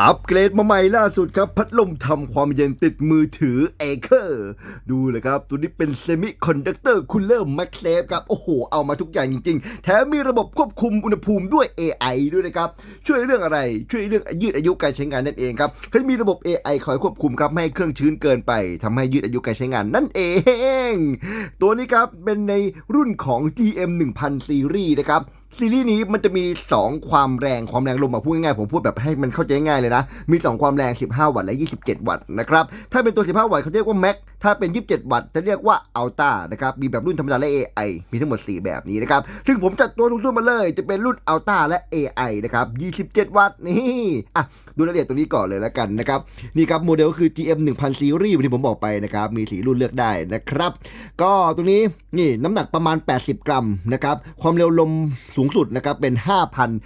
อัปเกรดมาใหม่ล่าสุดครับ พัดลมทำความเย็นติดมือถือเอเคอร์ดูเลยครับ ตัวนี้เป็นเซมิคอนดักเตอร์คูลเลอร์แม็กเซฟครับ โอ้โห เอามาทุกอย่างจริงๆ แถมมีระบบควบคุมอุณหภูมิด้วย AI ด้วยนะครับ ช่วยเรื่องอะไรช่วยเรื่องยืดอายุการใช้งานนั่นเองครับเขาจะมีระบบ AI คอยควบคุมครับไม่ให้เครื่องชื้นเกินไปทำให้ยืดอายุการใช้งานนั่นเอง ตัวนี้ครับเป็นในรุ่นของ GM 1000ซีรีส์นะครับ ซีรีส์นี้มันจะมี 2 ความแรงความแรงลมมาพูดง่ายๆผมพูดแบบให้มันเข้าใจง่ายเลยนะ มี 2 ความแรง 15 วัตต์และ 27 วัตต์นะครับถ้าเป็นตัว 15 วัตต์เขาเรียกว่า Max ถ้าเป็น 27 วัตต์จะเรียกว่า Ultra นะครับมีแบบรุ่นธรรมดาและ AI มีทั้งหมด 4 แบบนี้นะครับซึ่งผมจัดตัวรุ่นมาเลยจะเป็นรุ่น Ultra และ AI นะครับ27 วัตต์นี่อะดูรายละเอียดตัวนี้ก่อนเลยแล้วกันนะครับนี่ครับโมเดลคือ GM 1000ซีรีส์ที่ผมบอกไปนะครับมีสีรุ่นเลือกได้นะครับ ก็ตัวนี้นี่น้ำหนักประมาณ 80 กรัมนะครับความเร็วลมสูงสุดนะครับเป็น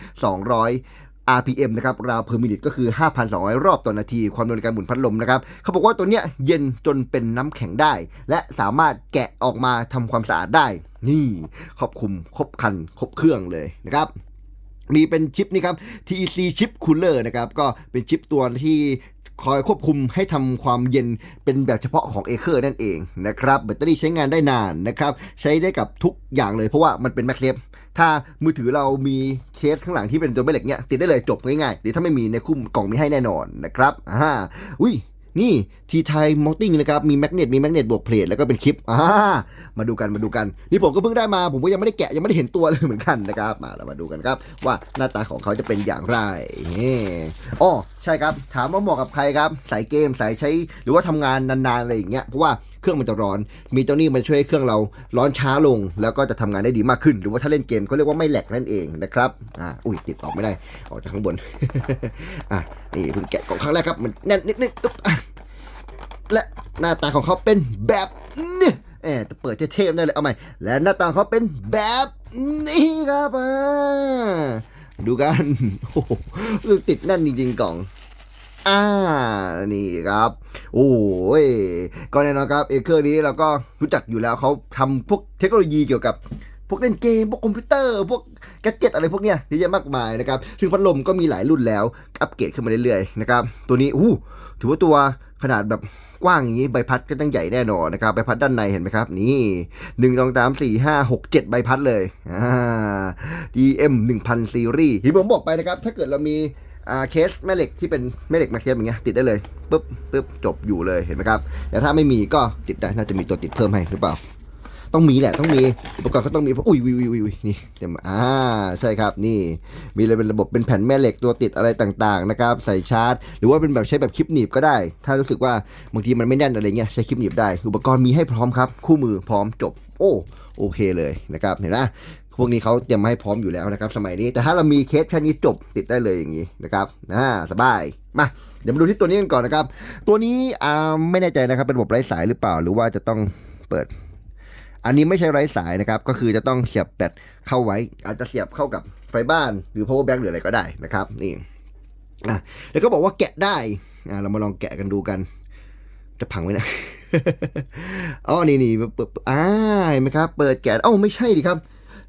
5,200 RPM นะครับราวเพอร์มินิตก็คือ 5,200 รอบต่อนาที ความเร็วในการหมุนพัดลมนะครับเขาบอกว่าตัวเนี้ยเย็นจนเป็นน้ำแข็งได้ และสามารถแกะออกมาทำความสะอาดได้ นี่ครอบคลุมครบคันครบเครื่องเลยนะครับมีเป็นชิปนี่ครับ TEC Chip Cooler นะครับก็เป็นชิปตัวที่คอยควบคุมให้ทำความเย็นเป็นแบบเฉพาะของ a อเคอร์นั่นเองนะครับแบตเตอรี่ใช้งานได้นานนะครับ ใช้ได้กับทุกอย่างเลยเพราะว่ามันเป็นแมกเซฟ ถ้ามือถือเรามีเคสข้างหลังที่เป็นตัวแม่เหล็กเนี่ยติดได้เลยจบง่ายๆหรือถ้าไม่มีในคุ้มกล่องมีให้แน่นอนนะครับอ่าอุ้ยนี่ทีไทยมอลติ้งนะครับ มีแมกเนตมีแมกเนตบวกเพลทแล้วก็เป็นคลิปอ่ามาดูกันมาดูกัน นี่ผมก็เพิ่งได้มา ผมก็ยังไม่ได้แกะ ยังไม่ได้เห็นตัวเลยเหมือนกันนะครับ มาเรามาดูกันครับ ว่าหน้าตาของเขาจะเป็นอย่างไรอ๋อ ช่ครับ ถามว่าเหมาะกับใครครับ สายเกมสายใช้หรือว่าทำงานนานๆอะไรอย่างเงี้ยเพราะว่าเครื่องมันจะร้อน มีเจ้านี่มาช่วยเครื่องเราร้อนช้าลง แล้วก็จะทำงานได้ดีมากขึ้น หรือว่าถ้าเล่นเกมเขาเรียกว่าไม่แหลกนั่นเองนะครับอ่าอุ้ยติดออกไม่ได้ออกจากข้างบนอะนี่เพิ่งแกะกล่องครั้งแรกครับมันแน่นนิดนึงอึ๊บและหน้าตาของเขาเป็นแบบนี้เออจะเปิดเท่ๆได้เลยเอาใหม่และหน้าตาเขาเป็นแบบนี้ครับอ่าดูกันโอ้โหติดแน่นจริงๆกล่อง อ่า นี่ครับ โอ้ยก็แน่นอนครับเอเคอร์นี้เราก็รู้จักอยู่แล้วเขาทำพวกเทคโนโลยีเกี่ยวกับพวกเล่นเกม พวกคอมพิวเตอร์ พวกแกดเจ็ตอะไรพวกเนี้ยเยอะแยะมากมายนะครับ ซึ่งพัดลมก็มีหลายรุ่นแล้ว อัปเกรดขึ้นมาเรื่อยๆนะครับ ตัวนี้อู้ถือว่าตัวขนาดแบบกว้างอย่างนี้ใบพัดก็ต้องใหญ่แน่นอนนะครับใบพัดด้านในเห็นไหมครับ นี่หนึ่งสองสามสี่ห้าหกเจ็ดใบพัดเลยอ่า DM 1000 ซีรีส์ที่ผมบอกไปนะครับ ถ้าเกิดเรามี เคสแม่เหล็กที่เป็นแม่เหล็กมาเคสอย่างเงี้ยติดได้เลยปุ๊บปุ๊บจบอยู่เลยเห็นไหมครับ แต่ถ้าไม่มีก็ติดได้น่าจะมีตัวติดเพิ่มให้หรือเปล่า ต้องมีแหละต้องมีอุปกรณ์ก็ต้องมีเพราะอุ้ยวิววิววิวนี่เดี๋ยวมาอ่าใช่ครับนี่มีเลยเป็นระบบเป็นแผ่นแม่เหล็กตัวติดอะไรต่างๆนะครับใส่ชาร์จ หรือว่าเป็นแบบใช้แบบคลิปหนีบก็ได้ ถ้ารู้สึกว่าบางทีมันไม่แน่นอะไรเงี้ยใช้คลิปหนีบได้ อุปกรณ์มีให้พร้อมครับ คู่มือพร้อมจบ โอ้โอเคเลยนะครับเห็นไหม พวกนี้เขาเตรียมมาให้พร้อมอยู่แล้วนะครับ สมัยนี้ แต่ถ้าเรามีเคสแค่นี้จบติดได้เลยอย่างนี้นะครับอ่าสบายมาเดี๋ยวมาดูที่ตัวนี้กันก่อนนะครับ ตัวนี้อ่าไม่แน่ใจนะครับเป็นระบบไร้สายหรือเปล่า หรือว่าจะต้องเปิด อันนี้ไม่ใช่ไร้สายนะครับ ก็คือจะต้องเสียบแบตเข้าไว้ อาจจะเสียบเข้ากับไฟบ้าน หรือ power bank หรืออะไรก็ได้นะครับนี่อะแล้วก็บอกว่าแกะได้อะเรามาลองแกะกันดูกัน จะพังไหมนะอ๋อนี่นี่เปิดอ่าเห็นไหมครับ เปิดแกะเอ้าไม่ใช่ดิครับ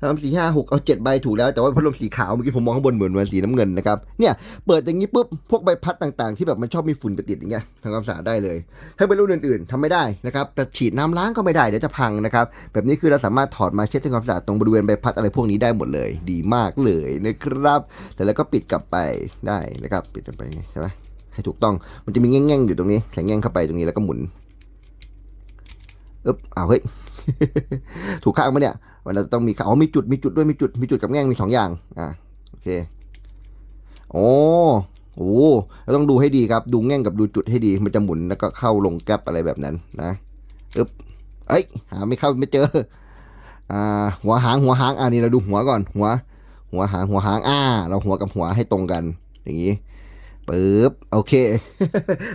สามสี่ห้าหกเอาเจ็ดใบถูกแล้ว แต่ว่าพัดลมสีขาวเมื่อกี้ผมมองข้างบนเหมือนวันสีน้ำเงินนะครับ เนี่ยเปิดอย่างนี้ปุ๊บพวกใบพัดต่างๆ ที่แบบมันชอบมีฝุ่นไปติดอย่างเงี้ยทำความสะอาดได้เลย ถ้าเป็นรุ่นอื่นๆทำไม่ได้นะครับแต่ฉีดน้ำล้างก็ไม่ได้เดี๋ยวจะพังนะครับ แบบนี้คือเราสามารถถอดมาเช็ดทำความสะอาดตรงบริเวณใบพัดอะไรพวกนี้ได้หมดเลย ดีมากเลยนะครับเสร็จแล้วก็ปิดกลับไปได้นะครับ ปิดกลับไปใช่ไหมให้ถูกต้องมันจะมีแง่งๆอยู่ตรงนี้ใส่แง่งเข้าไปตรงนี้แล้วก็หมุนอึ๊บอ้าวเฮ้ย ถูกข้างไหมเนี่ยมันจะต้องมีอ๋อมีจุดมีจุดด้วยมีจุดมีจุดกับแง่งมีสองอย่างอะโอเคโอ้โอ้เราต้องดูให้ดีครับ ดูแง่งกับดูจุดให้ดี มันจะหมุนแล้วก็เข้าลงแก๊ปอะไรแบบนั้นนะอึ๊บเอ้ยหาไม่เข้าไม่เจออ่าหัวหางหัวหางอ่านี่เราดูหัวก่อนหัว หัวหางหัวหางอ่า เราหัวกับหัวให้ตรงกัน อย่างนี้ปึ๊บโอเค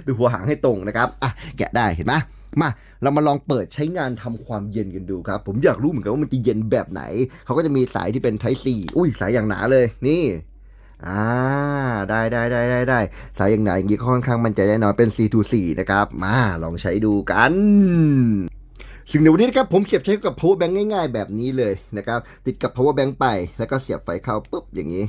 ดูหัวหางให้ตรงนะครับอะแกะได้เห็นไหม มาเรามาลองเปิดใช้งานทำความเย็นกันดูครับ ผมอยากรู้เหมือนกันว่ามันจะเย็นแบบไหน เขาก็จะมีสายที่เป็น Type C อุ้ยสายอย่างหนาเลยนี่อ่าได้ได้ได้ได้ได้สายอย่างหนาอย่างนี้ค่อนข้างมันใจแน่นอนเป็น C to C นะครับมาลองใช้ดูกันซึ่งในวันนี้นะครับผมเสียบใช้กับ power bank ง่ายๆ แบบนี้เลยนะครับติดกับ power bank ไปแล้วก็เสียบไฟเข้าปุ๊บอย่างนี้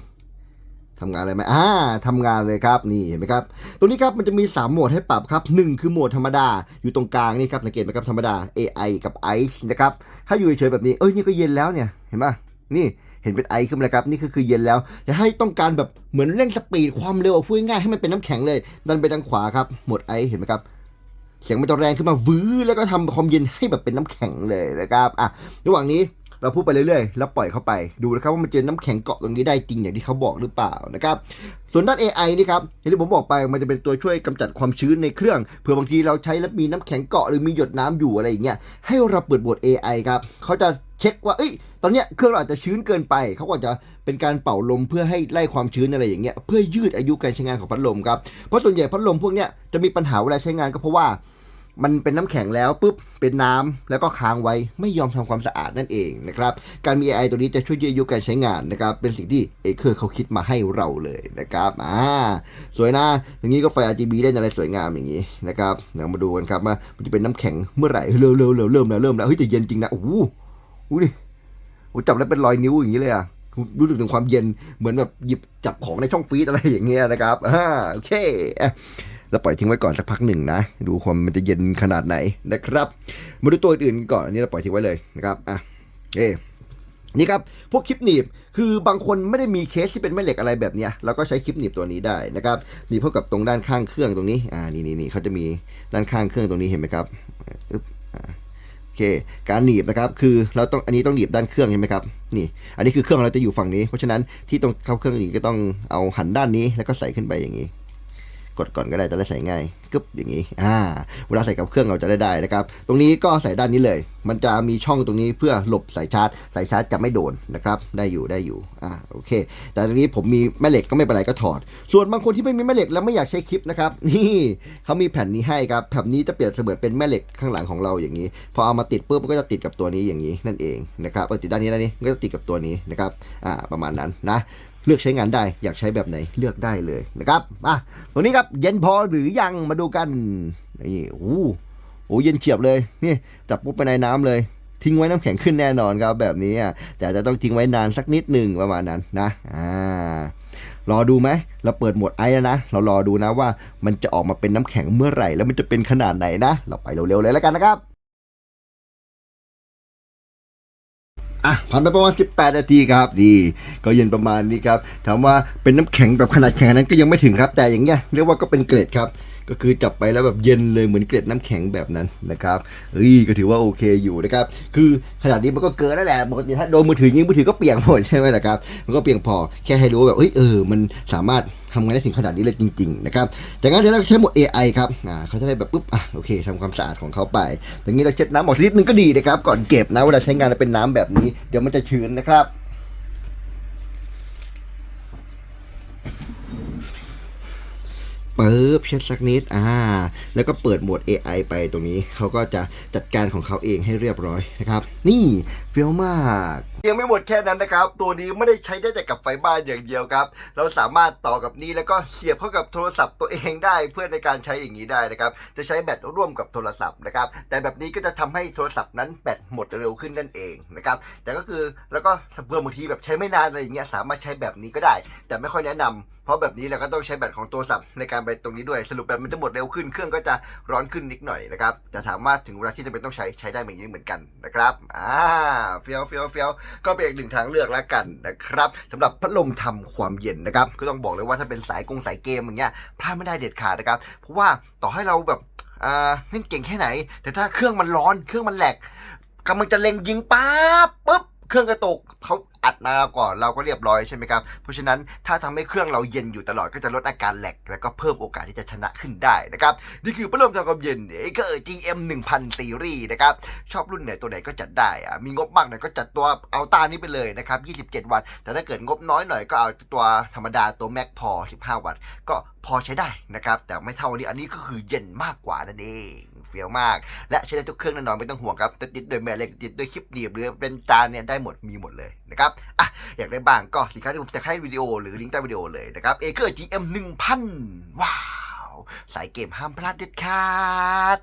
ทำงานอะไรไหมอ่าทำงานเลยครับ นี่เห็นไหมครับ ตรงนี้ครับมันจะมี 3 โหมดให้ปรับครับ 1 คือโหมดธรรมดา อยู่ตรงกลางนี่ครับ สังเกตไหมครับธรรมดา AI กับ Ice นะครับ ถ้าอยู่เฉยๆแบบนี้ เอ้ย นี่ก็เย็นแล้วเนี่ย เห็นปะนี่เห็นเป็นไอขึ้นมาแล้วครับ นี่ก็คือเย็นแล้วจะให้ต้องการแบบเหมือนเร่งสปีดความเร็วพูดง่ายให้มันเป็นน้ำแข็งเลย ดันไปทางขวาครับ โหมดไอเห็นไหมครับเสียงมันจะแรงขึ้นมาวื้อแล้วก็ทำความเย็นให้แบบเป็นน้ำแข็งเลยนะครับ อะ ระหว่างนี้ เราพูดไปเรื่อยๆ แล้วปล่อยเข้าไปดูนะครับว่ามันเจอน้ำแข็งเกาะตรงนี้ได้จริงอย่างที่เขาบอกหรือเปล่านะครับส่วนด้าน AI นี่ครับอย่างที่ผมบอกไปมันจะเป็นตัวช่วยกำจัดความชื้นในเครื่องเผื่อบางทีเราใช้แล้วมีน้ำแข็งเกาะหรือมีหยดน้ำอยู่อะไรอย่างเงี้ยให้เราเปิดโหมด AI ครับเขาจะเช็คว่าเอ้ยตอนเนี้ยเครื่องเราอาจจะชื้นเกินไปเขาก็จะเป็นการเป่าลมเพื่อให้ไล่ความชื้นอะไรอย่างเงี้ยเพื่อยืดอายุการใช้งานของพัดลมครับเพราะส่วนใหญ่พัดลมพวกเนี้ยจะมีปัญหาเวลาใช้งานก็เพราะว่า มันเป็นน้ำแข็งแล้วปุ๊บเป็นน้ำแล้วก็ค้างไว้ไม่ยอมทำความสะอาดนั่นเองนะครับการมี AI ตัวนี้จะช่วยยืดอายุการใช้งานนะครับเป็นสิ่งที่เอเคอร์เขาคิดมาให้เราเลยนะครับอ่าสวยนะอย่างนี้ก็ไฟ RGB ได้อะไรสวยงามอย่างนี้นะครับเดี๋ยวมาดูกันครับว่ามันจะเป็นน้ำแข็งเมื่อไหร่เริ่มเริ่มเริ่มเริ่มแล้วเริ่มแล้วเฮ้ยแต่เย็นจริงนะโอ้โหดิโอ้จับแล้วเป็นรอยนิ้วอย่างนี้เลยอะรู้สึกถึงความเย็นเหมือนแบบหยิบจับของในช่องฟรีซอะไรอย่างเงี้ยนะครับอ่าโอเค อะเราปล่อยทิ้งไว้ก่อนสักพักหนึ่งนะ ดูความมันจะเย็นขนาดไหนนะครับ มาดูตัวอื่นก่อนอันนี้เราปล่อยทิ้งไว้เลยนะครับอะเอนี่ครับ พวกคลิปหนีบ คือบางคนไม่ได้มีเคสที่เป็นแม่เหล็กอะไรแบบเนี้ยเราก็ใช้คลิปหนีบตัวนี้ได้นะครับหนีบเข้ากับตรงด้านข้างเครื่องตรงนี้ อ่า นี่นี่นี่เขาจะมีด้านข้างเครื่องตรงนี้เห็นไหมครับอึ๊บอ่าโอเค การหนีบนะครับ คือเราต้อง อันนี้ต้องหนีบด้านเครื่องใช่ไหมครับ นี่ อันนี้คือเครื่องเราจะอยู่ฝั่งนี้ เพราะฉะนั้นที่ตรงเข้าเครื่องนี้ก็ต้องเอาหันด้านนี้แล้วก็ใส่ขึ้นไปอย่างนี้ กดก่อนก็ได้จะได้ใส่ง่ายกึบอย่างนี้อ่าเวลาใส่กับเครื่องเราจะได้ได้นะครับ ตรงนี้ก็ใส่ด้านนี้เลย มันจะมีช่องตรงนี้เพื่อหลบสายชาร์จสายชาร์จจะไม่โดนนะครับได้อยู่ได้อยู่อ่าโอเค แต่ตรงนี้ผมมีแม่เหล็กก็ไม่เป็นไรก็ถอด ส่วนบางคนที่ไม่มีแม่เหล็กแล้วไม่อยากใช้คลิปนะครับนี่เขามีแผ่นนี้ให้ครับแผ่นนี้จะเปรียบเสมือนเป็นแม่เหล็กข้างหลังของเราอย่างนี้ พอเอามาติดปุ๊บมันก็จะติดกับตัวนี้อย่างนี้นั่นเองนะครับติดด้านนี้ด้านนี้ก็จะติดกับตัวนี้นะครับอ่าประมาณนั้นนะ เลือกใช้งานได้ อยากใช้แบบไหนเลือกได้เลยนะครับอะตัวนี้ครับเย็นพอหรือยังมาดูกันนี่โอ้โหเย็นเฉียบเลยนี่จับปุ๊บไปในน้ำเลยทิ้งไว้น้ำแข็งขึ้นแน่นอนครับแบบนี้อะแต่จะต้องทิ้งไว้นานสักนิดหนึ่งประมาณนั้นนะอ่ารอดูไหมเราเปิดหมดไอ้นะ เรารอดูนะว่ามันจะออกมาเป็นน้ำแข็งเมื่อไหร่ แล้วมันจะเป็นขนาดไหนนะ เราไปเร็วๆเลยแล้วกันนะครับ อะผ่านไปประมาณ 18 นาทีครับดีก็เย็นประมาณนี้ครับถามว่าเป็นน้ำแข็งแบบขนาดแข็งนั้นก็ยังไม่ถึงครับ แต่อย่างเงี้ยเรียกว่าก็เป็นเกรดครับ ก็คือจับไปแล้วแบบเย็นเลยเหมือนเกล็ดน้ำแข็งแบบนั้นนะครับเฮ้ยก็ถือว่าโอเคอยู่นะครับคือขนาดนี้มันก็เกินแล้วแหละปกติถ้าโดนมือถือยิงมือถือก็เปียกหมดใช่ไหมล่ะครับมันก็เพียงพอแค่ให้รู้ว่าแบบเฮ้ยเออมันสามารถทำงานได้ถึงขนาดนี้เลยจริงๆนะครับจากนั้นเดี๋ยวเราใช้หมด AI ครับอ่าเขาจะได้แบบปุ๊บอะโอเคทำความสะอาดของเขาไปอย่างนี้เราเช็ดน้ำออกนิดนึงก็ดีนะครับก่อนเก็บนะเวลาใช้งานเป็นน้ำแบบนี้ เดี๋ยวมันจะชื้นนะครับ ปึ๊บเช็ดสักนิดอ่าแล้วก็เปิดโหมด AI ไปตรงนี้เขาก็จะจัดการของเขาเองให้เรียบร้อยนะครับ นี่เฟี้ยวมาก ยังไม่หมดแค่นั้นนะครับ ตัวนี้ไม่ได้ใช้ได้แต่กับไฟบ้านอย่างเดียวครับ เราสามารถต่อกับนี้แล้วก็เสียบเข้ากับโทรศัพท์ตัวเองได้เพื่อในการใช้อย่างนี้ได้นะครับ จะใช้แบตร่วมกับโทรศัพท์นะครับ แต่แบบนี้ก็จะทำให้โทรศัพท์นั้นแบตหมดเร็วขึ้นนั่นเองนะครับ แต่ก็คือแล้วก็เพื่อบางทีแบบใช้ไม่นานอะไรอย่างเงี้ยสามารถใช้แบบนี้ก็ได้ แต่ไม่ค่อยแนะนำเพราะแบบนี้เราก็ต้องใช้แบตของโทรศัพท์ในการไปตรงนี้ด้วย สรุปแบตมันจะหมดเร็วขึ้น เครื่องก็จะร้อนขึ้นนิดหน่อยนะครับแต่สามารถถึงเวลาที่จะเป็นต้องใช้ใช้ได้เหมือนนี้เหมือนกันนะครับอ่าเฟี้ยวเฟี้ยวเฟี้ยวก็เป็นอีกหนึ่งทางเลือกแล้วกันนะครับสำหรับพัดลมทำความเย็นนะครับก็ต้องบอกเลยว่าถ้าเป็นสายกงสายเกมอย่างเงี้ยพลาดไม่ได้เด็ดขาดนะครับ เพราะว่าต่อให้เราแบบเล่นเก่งแค่ไหน แต่ถ้าเครื่องมันร้อนเครื่องมันแหลกกำลังจะเล็งยิงป๊าบปุ๊บเครื่องกระตกเขา อัดมาก่อนเราก็เรียบร้อยใช่ไหมครับ เพราะฉะนั้นถ้าทำให้เครื่องเราเย็นอยู่ตลอดก็จะลดอาการแหลก แล้วก็เพิ่มโอกาสที่จะชนะขึ้นได้นะครับ นี่คือพัดลมทำความเย็นเอเกอร์ GM 1000ซีรีส์นะครับ ชอบรุ่นไหนตัวไหนก็จัดได้อะมีงบมากหน่อยก็จัดตัวเอาตานี้ไปเลยนะครับ 27 วัตต์ แต่ถ้าเกิดงบน้อยหน่อยก็เอาตัวธรรมดาตัวแม็กพอ 15 วัตต์ ก็พอใช้ได้นะครับ แต่ไม่เท่านี้อันนี้ก็คือเย็นมากกว่านั่นเองเฟี้ยวมาก และใช้ได้ทุกเครื่องแน่นอนไม่ต้องห่วงครับจะติดด้วยแม่เหล็กติดด้วยคลิปหนีบหรือเป็นจานเนี่ยได้หมดมีหมดเลยนะครับอะอยากได้บ้างก็สินค้าที่ผมจะให้วิดีโอหรือลิงก์ใต้วิดีโอเลยนะครับเอเกอร์จีเอ็มหนึ่งพันว้าว สายเกมห้ามพลาดเด็ดขาด